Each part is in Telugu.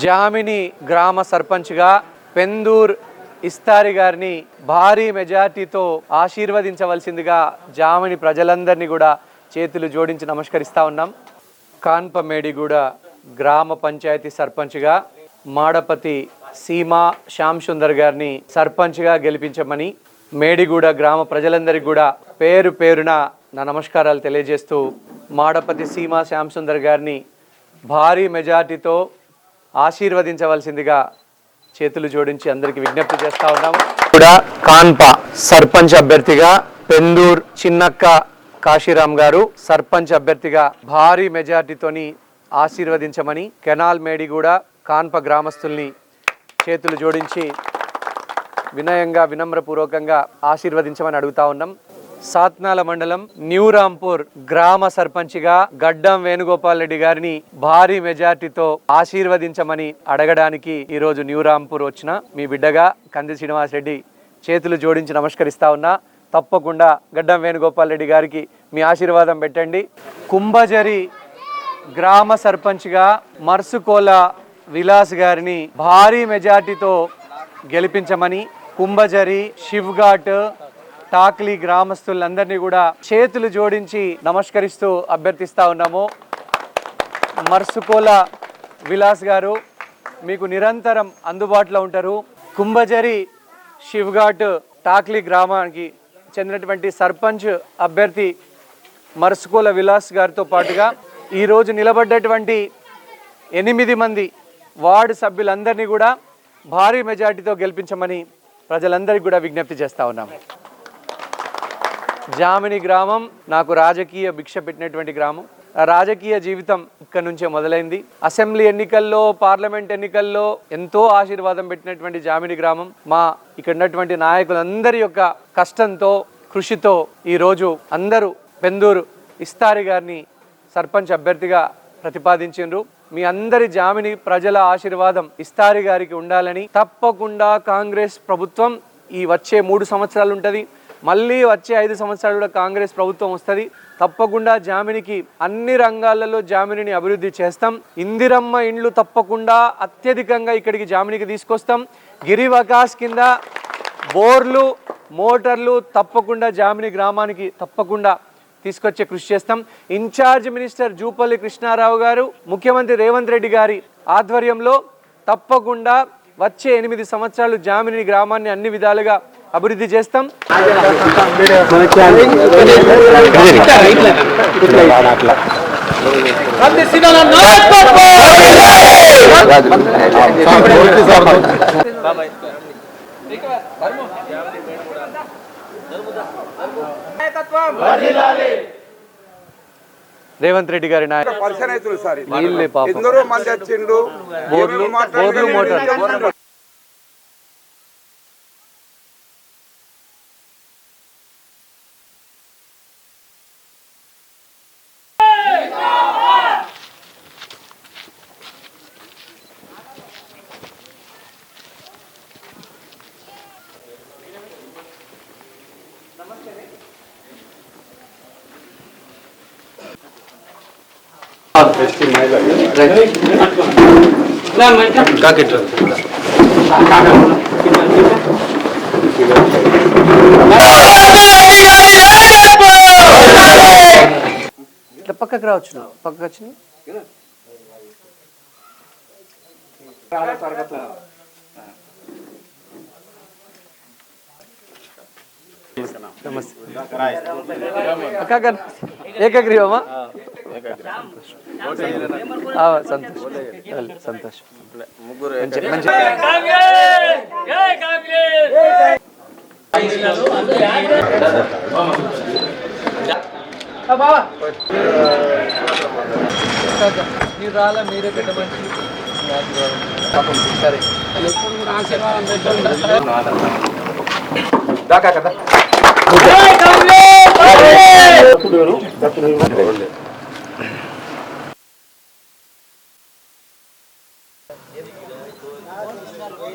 జామిని గ్రామ సర్పంచ్గా పెందూర్ ఇస్తారి గారిని భారీ మెజార్టీతో ఆశీర్వదించవలసిందిగా జామిని ప్రజలందరినీ కూడా చేతులు జోడించి నమస్కరిస్తా ఉన్నాం. కాన్పమేడిగూడ గ్రామ పంచాయతీ సర్పంచ్గా మాడపతి సీమా శ్యామ్ సుందర్ గారిని సర్పంచ్గా గెలిపించమని మేడిగూడ గ్రామ ప్రజలందరికీ కూడా పేరు పేరున నా నమస్కారాలు తెలియజేస్తూ మాడపతి సీమా శ్యామ్ సుందర్ గారిని భారీ మెజార్టీతో ఆశీర్వదించవలసిందిగా చేతులు జోడించి అందరికి విజ్ఞప్తి చేస్తా ఉన్నాము. కూడా కాన్ప సర్పంచ్ అభ్యర్థిగా పెందూర్ చిన్నక్క కాశీరామ్ గారు సర్పంచ్ అభ్యర్థిగా భారీ మెజార్టీతోని ఆశీర్వదించమని కెనాల్ మేడిగూడ కాన్ప గ్రామస్తుల్ని చేతులు జోడించి వినయంగా వినమ్రపూర్వకంగా ఆశీర్వదించమని అడుగుతా ఉన్నాం. సాత్నాల మండలం న్యూ రాంపూర్ గ్రామ సర్పంచ్గా గడ్డం వేణుగోపాల్ రెడ్డి గారిని భారీ మెజార్టీతో ఆశీర్వదించమని అడగడానికి ఈరోజు న్యూ రాంపూర్ వచ్చిన మీ బిడ్డగా కంది శ్రీనివాస్ రెడ్డి చేతులు జోడించి నమస్కరిస్తా ఉన్నా. తప్పకుండా గడ్డం వేణుగోపాల్ రెడ్డి గారికి మీ ఆశీర్వాదం పెట్టండి. కుంభజరి గ్రామ సర్పంచ్గా మర్సుకోల విలాస్ గారిని భారీ మెజార్టీతో గెలిపించమని కుంభజరి శివ్ఘాట్ టాక్లీ గ్రామస్తులందరినీ కూడా చేతులు జోడించి నమస్కరిస్తూ అభ్యర్థిస్తా ఉన్నాము. మర్సుకోల విలాస్ గారు మీకు నిరంతరం అందుబాటులో ఉంటారు. కుంభజరి శివ్ఘాట్ టాక్లీ గ్రామానికి చెందినటువంటి సర్పంచ్ అభ్యర్థి మర్సుకోల విలాస్ గారితో పాటుగా ఈరోజు నిలబడ్డటువంటి ఎనిమిది మంది వార్డు సభ్యులందరినీ కూడా భారీ మెజార్టీతో గెలిపించమని ప్రజలందరికీ కూడా విజ్ఞప్తి చేస్తూ ఉన్నాము. జామిని గ్రామం నాకు రాజకీయ భిక్ష పెట్టినటువంటి గ్రామం. రాజకీయ జీవితం ఇక్కడ నుంచే మొదలైంది. అసెంబ్లీ ఎన్నికల్లో పార్లమెంట్ ఎన్నికల్లో ఎంతో ఆశీర్వాదం పెట్టినటువంటి జామిని గ్రామం. మా ఇక్కడ ఉన్నటువంటి నాయకులందరి యొక్క కష్టంతో కృషితో ఈరోజు అందరూ పెందూరు ఇస్తారి గారిని సర్పంచ్ అభ్యర్థిగా ప్రతిపాదించిండ్రు. మీ అందరి జామిని ప్రజల ఆశీర్వాదం ఇస్తారి గారికి ఉండాలని తప్పకుండా కాంగ్రెస్ ప్రభుత్వం ఈ వచ్చే మూడు సంవత్సరాలు ఉంటుంది. మళ్ళీ వచ్చే ఐదు సంవత్సరాలు కూడా కాంగ్రెస్ ప్రభుత్వం వస్తుంది. తప్పకుండా జామినికి అన్ని రంగాలలో జామినిని అభివృద్ధి చేస్తాం. ఇందిరమ్మ ఇండ్లు తప్పకుండా అత్యధికంగా ఇక్కడికి జామినికి తీసుకొస్తాం. గిరివకాస్ కింద బోర్లు మోటార్లు తప్పకుండా జామిని గ్రామానికి తప్పకుండా తీసుకొచ్చే కృషి చేస్తాం. ఇన్ఛార్జ్ మినిస్టర్ జూపల్లి కృష్ణారావు గారు ముఖ్యమంత్రి రేవంత్ రెడ్డి గారి ఆధ్వర్యంలో తప్పకుండా వచ్చే ఎనిమిది సంవత్సరాలు జామిని గ్రామాన్ని అన్ని విధాలుగా అభివృద్ధి చేస్తాం. రేవంత్ రెడ్డి గారి నాయక పరిచయం అవుతుంది సార్. ఎందరో మంది వచ్చిండు బోర్లు మోటార్లు ఇట్లా పక్కకు రావచ్చు. పక్కకు వచ్చి నమస్తే. అక్క ఏకగ్రీవమా? సంతోషం సంతోషం మీరు రాలా మీరే పెద్ద పాపం సరే. దాకా కదా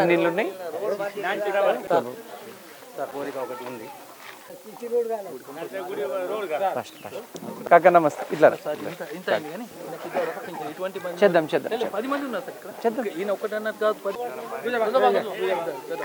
ఎన్ని ఉన్నాయి ఫస్ట్ ఫస్ట్. కాక నమస్తే. ఇట్లా. చేద్దాం చేద్దాం పది మంది ఉన్నారు సార్ ఇక్కడ. ఈయన ఒక్కటన్నది కాదు